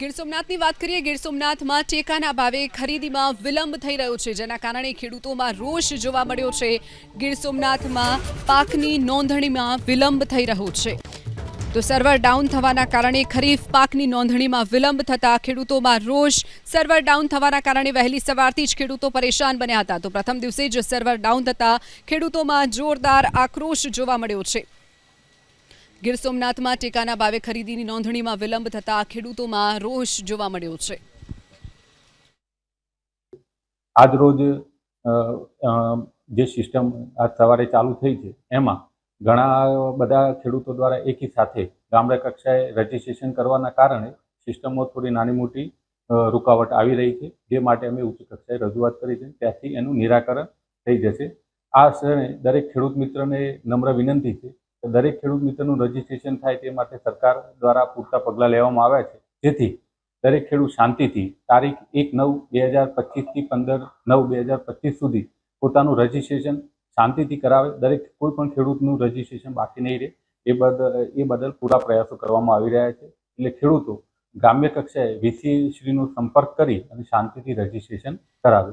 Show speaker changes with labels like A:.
A: ગીર સોમનાથની વાત કરીએ, ગીર સોમનાથમાં ટેકાના ભાવે ખરીદીમાં વિલંબ થઈ રહ્યો છે, જેના કારણે ખેડૂતોમાં રોષ જોવા મળ્યો છે. ગીર સોમનાથમાં પાકની નોંધણીમાં વિલંબ થઈ રહ્યો છે. તો સર્વર ડાઉન થવાના કારણે ખરીફ પાકની નોંધણીમાં વિલંબ થતા ખેડૂતોમાં રોષ. સર્વર ડાઉન થવાના કારણે વહેલી સવારથી જ ખેડૂતો પરેશાન બન્યા હતા. તો પ્રથમ દિવસે જ સર્વર ડાઉન થતા ખેડૂતોમાં જોરદાર આક્રોશ જોવા મળ્યો છે. ગીર સોમનાથમાં ટેકાના ભાવે ખરીદીની નોંધણીમાં વિલંબ થતા ખેડૂતોમાં રોષ જોવા મળ્યો છે.
B: આજ રોજ અ, અ, જે સિસ્ટમ આજ સવારે ચાલુ થઈ છે એમાં ઘણા બધા ખેડૂતો દ્વારા એકી સાથે ગામડા કક્ષાએ રજીસ્ટ્રેશન કરવાના કારણે સિસ્ટમમાં થોડી નાની મોટી રૂકાવટ આવી રહી છે જે માટે અમે ઉચ્ચ કક્ષાએ રજૂઆત કરી છે ત્યાંથી એનું નિરાકરણ થઈ જશે. આ ક્ષણે દરેક ખેડૂત મિત્રને નમ્ર વિનંતી છે દરેક ખેડૂત મિત્રનું રજીસ્ટ્રેશન થાય તે માટે સરકાર દ્વારા પૂરતા પગલાં લેવામાં આવ્યા છે. જેથી દરેક ખેડૂત શાંતિથી તારીખ એક નવ બે હજાર પચીસથી પંદર નવ બે હજાર પચીસ સુધી પોતાનું રજીસ્ટ્રેશન શાંતિથી કરાવે. દરેક કોઈ પણ ખેડૂતનું રજીસ્ટ્રેશન બાકી નહીં રહે. એ બદલ એ બદલ પૂરા પ્રયાસો કરવામાં આવી રહ્યા છે. એટલે ખેડૂતો ગ્રામ્ય કક્ષાએ વીસી શ્રીનો સંપર્ક કરી અને શાંતિથી રજીસ્ટ્રેશન કરાવે.